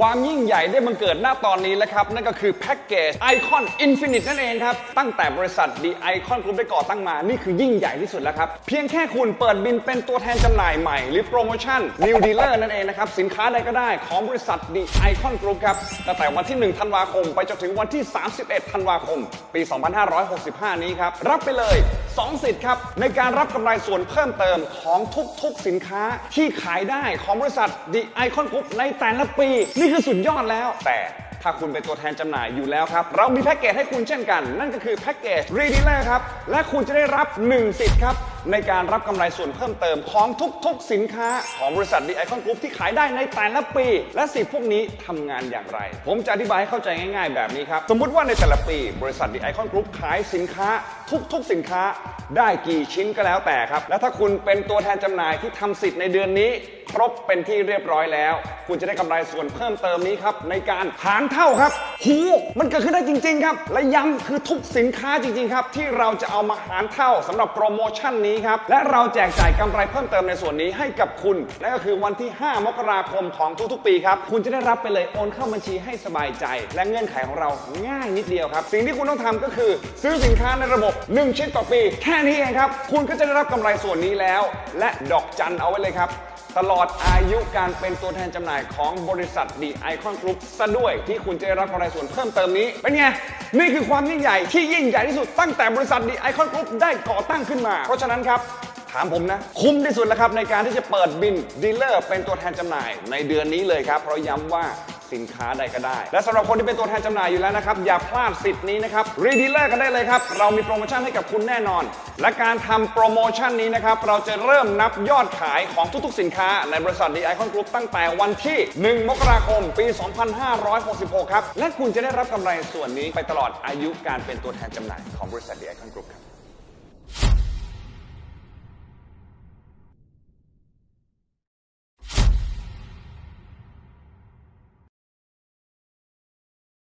ความยิ่งใหญ่ได้บังเกิดหน้าตอนนี้แล้วครับ นั่นก็คือแพ็กเกจไอคอนอินฟินิตนั่นเองครับ ตั้งแต่บริษัท The Icon Group ได้ก่อตั้งมา นี่คือยิ่งใหญ่ที่สุดแล้วครับ เพียงแค่คุณเปิดบินเป็นตัวแทนจำหน่ายใหม่ หรือโปรโมชั่น New Dealer นั่นเองนะครับ สินค้าใดก็ได้ของบริษัท The Icon Group ครับตั้งแต่วันที่ 1 ธันวาคม ไปจนถึงวันที่ 31 ธันวาคม ปี 2565 นี้ครับรับไปเลย 2 สิทธิ์ครับในการรับกำไรส่วนเพิ่มเติมของทุกๆสินค้าที่ขายได้ของบริษัท The Icon Group ในแต่ละปีนี่คือสุดยอดแล้ว แต่ถ้าคุณเป็นตัวแทนจำหน่ายอยู่แล้วครับ เรามีแพ็กเกจให้คุณเช่นกัน นั่นก็คือแพ็กเกจ r e d e a l e r ครับ และคุณจะได้รับ1สิทธิ์ครับ ในการรับกำไรส่วนเพิ่มเติมของทุกๆ สินค้าของบริษัท The Icon Group ที่ขายได้ในแต่ละปี และสิทธิ์พวกนี้ทำงานอย่างไร ผมจะอธิบายให้เข้าใจง่ายๆ แบบนี้ครับ สมมุติว่าในแต่ละปี บริษัท The Icon Group ขายสินค้า ทุกๆ สินค้า ได้กี่ชิ้นก็แล้วแต่ครับ และถ้าคุณเป็นตัวแทนจำหน่ายที่ทำสิทธิ์ในเดือนนี้ ครบเป็นที่เรียบร้อยแล้ว คุณจะได้กำไรส่วนเพิ่มเติมนี้ครับ ในการหารเท่าครับหูมันเกิดขึ้นได้จริง ๆ ครับ และย้ำคือทุกสินค้าจริง ๆ ครับ ที่เราจะเอามาหารเท่าสำหรับโปรโมชั่นนี้ครับ และเราแจกจ่ายกำไรเพิ่มเติมในส่วนนี้ให้กับคุณนั่นก็คือวันที่ 5 มกราคมของทุกๆ ปีครับ คุณจะได้รับไปเลยโอนเข้าบัญชีให้สบายใจ และเงื่อนไขของเราง่ายนิดเดียวครับ สิ่งที่คุณต้องทำก็คือ ซื้อสินค้าในระบบ 1 ชิ้นต่อปี แค่นี้เองครับ คุณก็จะได้รับกำไรส่วนนี้แล้ว และดอกจันเอาไว้เลยครับ ตลอดอายุการเป็นตัวแทนจำหน่ายของบริษัทดีไอคอนกรุ๊ปซะด้วยที่คุณจะได้รับกำไรส่วนเพิ่มเติมนี้ เป็นไง นี่คือความยิ่งใหญ่ที่ยิ่งใหญ่ที่สุดตั้งแต่บริษัทดีไอคอนกรุ๊ปได้ก่อตั้งขึ้นมา เพราะฉะนั้นครับ ถามผมนะ คุ้มที่สุดแล้วครับในการที่จะเปิดบินดีลเลอร์เป็นตัวแทนจำหน่ายในเดือนนี้เลยครับเพราะย้ำว่า สินค้าใดก็ได้ และสำหรับคนที่เป็นตัวแทนจำหน่ายอยู่แล้วนะครับ อย่าพลาดสิทธิ์นี้นะครับรีดีลเลอร์กันได้เลยครับ เรามีโปรโมชั่นให้กับคุณแน่นอน และการทำโปรโมชั่นนี้นะครับ เราจะเริ่มนับยอดขายของทุกๆ สินค้าในบริษัทดีไอคอนกรุ๊ปตั้งแต่วันที่ 1 มกราคม ปี 2566 ครับ และคุณจะได้รับกำไรส่วนนี้ไปตลอดอายุการเป็นตัวแทนจำหน่ายของบริษัทดีไอคอนกรุ๊ปครับ